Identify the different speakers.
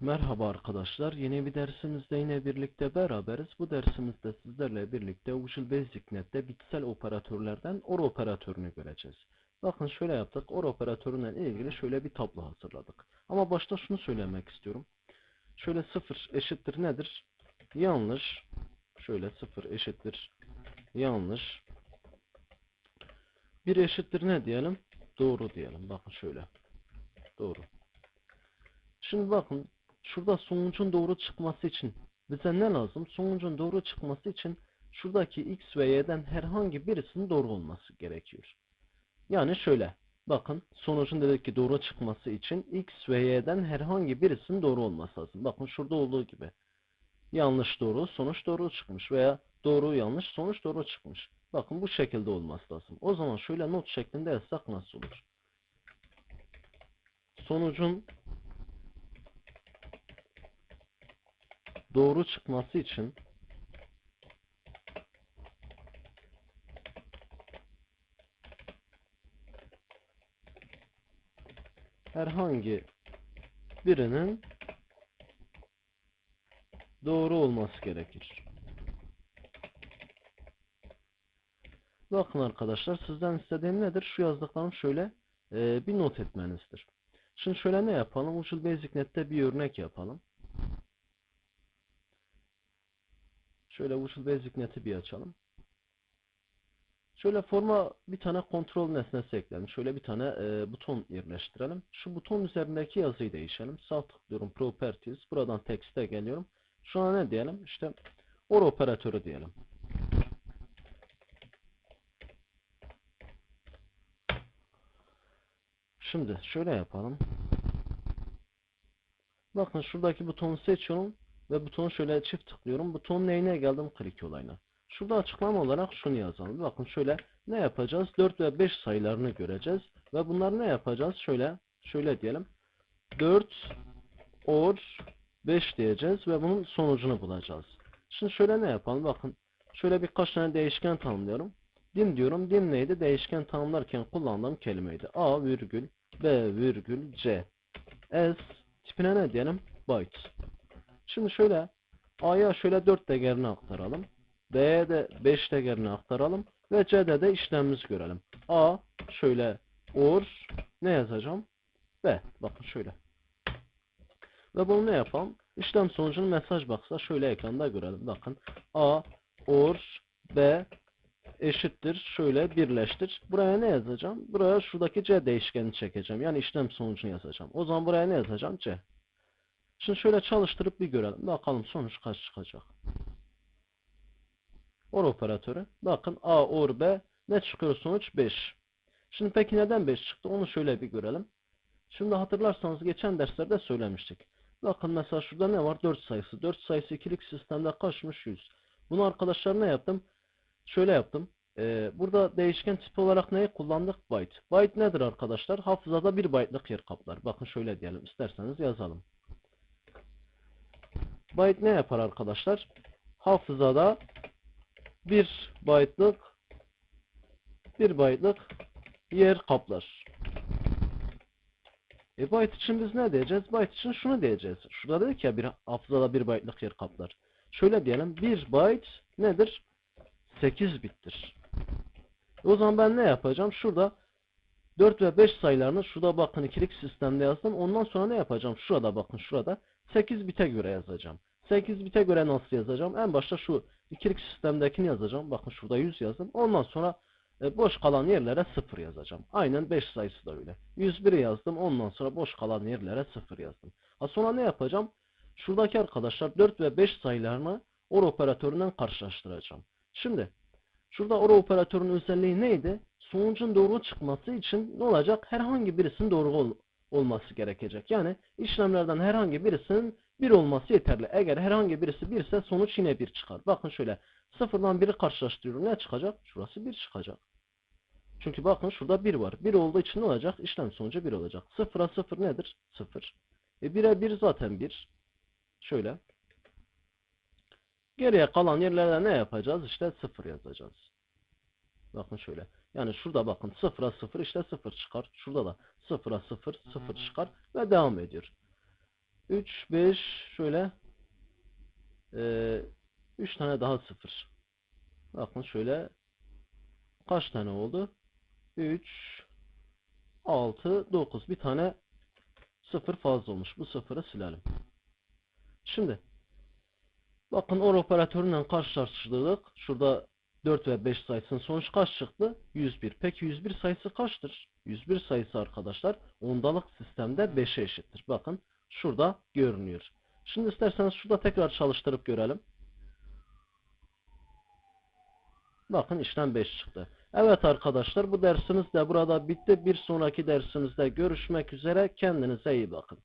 Speaker 1: Merhaba arkadaşlar. Yeni bir dersimizde yine birlikte beraberiz. Bu dersimizde sizlerle birlikte Visual Basic Net'te bitsel operatörlerden OR operatörünü göreceğiz. Bakın şöyle yaptık. OR operatörüyle ilgili şöyle bir tablo hazırladık. Ama başta şunu söylemek istiyorum. Şöyle 0 eşittir nedir? Yanlış. Şöyle 0 eşittir yanlış. 1 eşittir ne diyelim? Doğru diyelim. Bakın şöyle. Doğru. Şimdi bakın şurada sonucun doğru çıkması için bize ne lazım? Sonucun doğru çıkması için şuradaki x ve y'den herhangi birisinin doğru olması gerekiyor. Yani şöyle bakın sonucun dedik ki doğru çıkması için x ve y'den herhangi birisinin doğru olması lazım. Bakın şurada olduğu gibi yanlış doğru sonuç doğru çıkmış veya doğru yanlış sonuç doğru çıkmış. Bakın bu şekilde olması lazım. O zaman şöyle not şeklinde yazsak nasıl olur? Sonucun doğru çıkması için herhangi birinin doğru olması gerekir. Bakın arkadaşlar sizden istediğim nedir? Şu yazdıklarım şöyle e, bir not etmenizdir. Şimdi şöyle ne yapalım? Visual Basic bir örnek yapalım. Şöyle Visual Basic Net'i bir açalım. Şöyle forma bir tane kontrol nesnesi ekleyelim. Şöyle bir tane e, buton yerleştirelim. Şu buton üzerindeki yazıyı değişelim. Sağ tıklıyorum Properties. Buradan Text'e geliyorum. Şu an ne diyelim? İşte OR operatörü diyelim. Şimdi şöyle yapalım. Bakın şuradaki butonu seçiyorum ve butonu şöyle çift tıklıyorum. Butonun neyine geldim? Click olayına. Şurada açıklama olarak şunu yazalım. Bakın şöyle ne yapacağız? 4 ve 5 sayılarını göreceğiz. Ve bunları ne yapacağız? Şöyle şöyle diyelim. 4 or 5 diyeceğiz ve bunun sonucunu bulacağız. Şimdi şöyle ne yapalım? Bakın şöyle birkaç tane değişken tanımlıyorum. Dim diyorum. Dim neydi? Değişken tanımlarken kullandığım kelimeydi. A virgül B virgül C S tipine ne diyelim? Byte. Şimdi şöyle A'ya şöyle 4 değerini aktaralım. B'ye de 5 değerini aktaralım. Ve C'de de işlemimizi görelim. A şöyle or ne yazacağım? B. Bakın şöyle. Ve bunu ne yapalım? İşlem sonucunu mesaj baksa şöyle ekranda görelim. Bakın A or B eşittir. Şöyle birleştir. Buraya ne yazacağım? Buraya şuradaki C değişkenini çekeceğim. Yani işlem sonucunu yazacağım. O zaman buraya ne yazacağım? C. Şimdi şöyle çalıştırıp bir görelim. Bakalım sonuç kaç çıkacak. OR operatörü. Bakın A, OR, B. Ne çıkıyor sonuç? 5. Şimdi peki neden 5 çıktı? Onu şöyle bir görelim. Şimdi hatırlarsanız geçen derslerde söylemiştik. Bakın mesela şurada ne var? 4 sayısı. 4 sayısı ikilik sistemde kaçmış? 100. Bunu arkadaşlar ne yaptım? Şöyle yaptım. Ee, burada değişken tipi olarak neyi kullandık? Byte. Byte nedir arkadaşlar? Hafızada 1 byte'lık yer kaplar. Bakın şöyle diyelim. İsterseniz yazalım. Byte ne yapar arkadaşlar? Hafızada 1 byte'lık 1 byte'lık yer kaplar. E byte için biz ne diyeceğiz? Byte için şunu diyeceğiz. Şurada dedik ya bir hafızada 1 byte'lık yer kaplar. Şöyle diyelim 1 byte nedir? 8 bittir. O zaman ben ne yapacağım? Şurada 4 ve 5 sayılarını şurada bakın ikilik sistemde yazdım. Ondan sonra ne yapacağım? Şurada bakın şurada 8 bite göre yazacağım. 8 bite göre nasıl yazacağım? En başta şu ikilik sistemdekini yazacağım. Bakın şurada 100 yazdım. Ondan sonra e, boş kalan yerlere 0 yazacağım. Aynen 5 sayısı da öyle. 101 yazdım. Ondan sonra boş kalan yerlere 0 yazdım. Ha sonra ne yapacağım? Şuradaki arkadaşlar 4 ve 5 sayılarını OR operatöründen karşılaştıracağım. Şimdi şurada OR operatörünün özelliği neydi? Sonucun doğru çıkması için ne olacak? Herhangi birisinin doğru olması gerekecek. Yani işlemlerden herhangi birisinin 1 olması yeterli. Eğer herhangi birisi 1 ise sonuç yine 1 çıkar. Bakın şöyle sıfırdan 1'i karşılaştırıyorum. Ne çıkacak? Şurası 1 çıkacak. Çünkü bakın şurada 1 var. 1 olduğu için ne olacak? İşlem sonucu 1 olacak. 0'a 0 nedir? 0. E 1'e 1 zaten 1. Şöyle. Geriye kalan yerlerde ne yapacağız? İşte 0 yazacağız. Bakın şöyle. Yani şurada bakın 0'a 0 işte 0 çıkar. Şurada da 0'a 0 0 çıkar ve devam ediyor. 3, 5 şöyle 3 tane daha 0. Bakın şöyle kaç tane oldu? 3 6 9 bir tane 0 fazla olmuş. Bu sıfırı silelim. Şimdi bakın OR operatörüyle karşılaştırdık. Şurada 4 ve 5 sayısının sonuç kaç çıktı? 101. Peki 101 sayısı kaçtır? 101 sayısı arkadaşlar ondalık sistemde 5'e eşittir. Bakın şurada görünüyor. Şimdi isterseniz şurada tekrar çalıştırıp görelim. Bakın işlem 5 çıktı. Evet arkadaşlar bu dersimiz de burada bitti. Bir sonraki dersimizde görüşmek üzere. Kendinize iyi bakın.